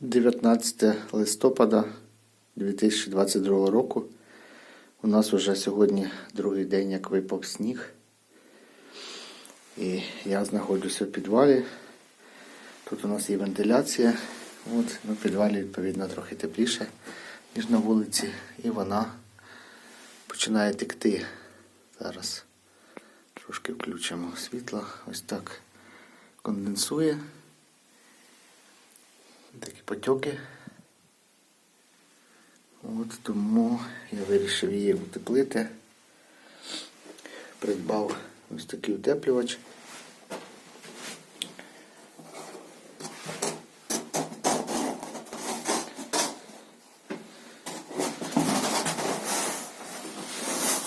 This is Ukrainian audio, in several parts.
19 листопада 2022 року. У нас вже сьогодні другий день, як випав сніг. І я знаходжуся в підвалі. Тут у нас є вентиляція. От, ну, в підвалі, відповідно, трохи тепліше, ніж на вулиці. І вона починає текти. Зараз трошки включимо світло. Ось так конденсує. Потьоки. От тому я вирішив її утеплити. Придбав ось такий утеплювач.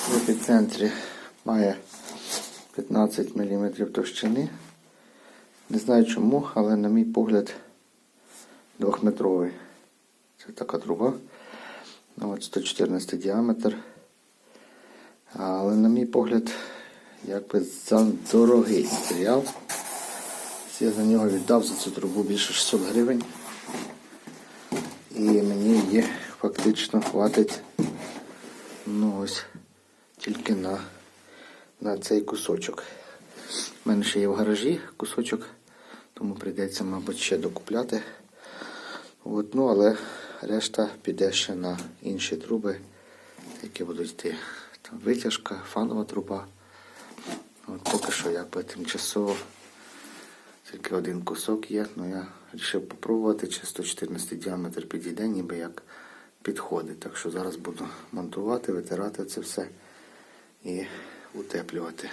В епіцентрі має 15 мм товщини. Не знаю чому, але на мій погляд двохметровий. Це така труба. Ну, От 114 діаметр. Але на мій погляд, якби за дорогий матеріал. Я за нього віддав за цю трубу більше 600 гривень. І мені її фактично хватить ну ось тільки на, на цей кусочок. У мене ще є в гаражі кусочок, тому прийдеться, мабуть, ще докупляти. От, ну, але решта піде ще на інші труби, які будуть йти. Там витяжка, фанова труба. От поки що якби тимчасово тільки один кусок є, ну я вирішив попробувати, чи 114 діаметр підійде, ніби як підходить. Так що зараз буду монтувати, витирати це все і утеплювати.